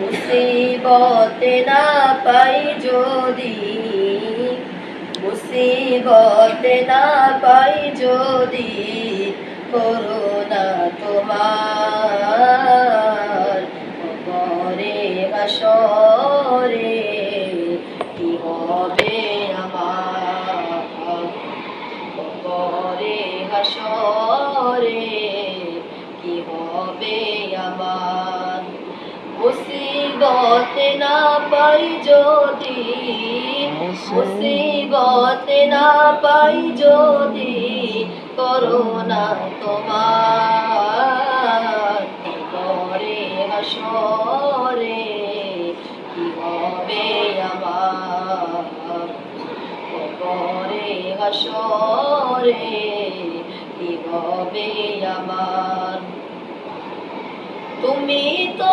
মুসিবতে না পাই যদি, মুসিবতে না পাই যদি করোনা তোমার। পরে হাসরে কি হবে আমার? পরে হাসরে কি হবে আমার? মুসিবতে না পাই যদি, মুসিবতে না পাই যদি, করোনা তোমার পরে হাসরে কি হবে আমার? পরে হাসরে কি হবে আমার? তুমি তো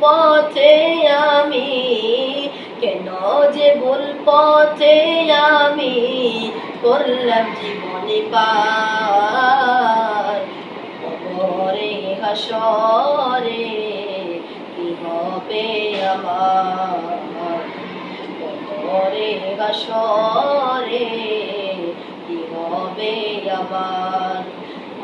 পথে আমি, কেন যে ভুল পথে আমি করলাম জীবনে পার? হাসরে কি হবে আমার? হাসরে কি হবে আমার?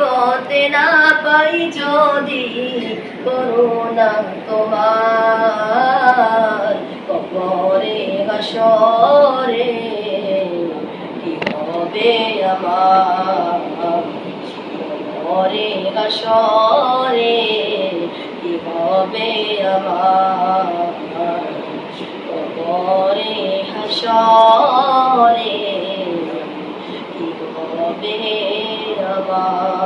পথে না পাই যদি করুণা তোমার। কবরে হাসরে কি হবে আমার? কবরে হাসরে কি হবে আমার? কবরে হাসরে কি হবে আমার?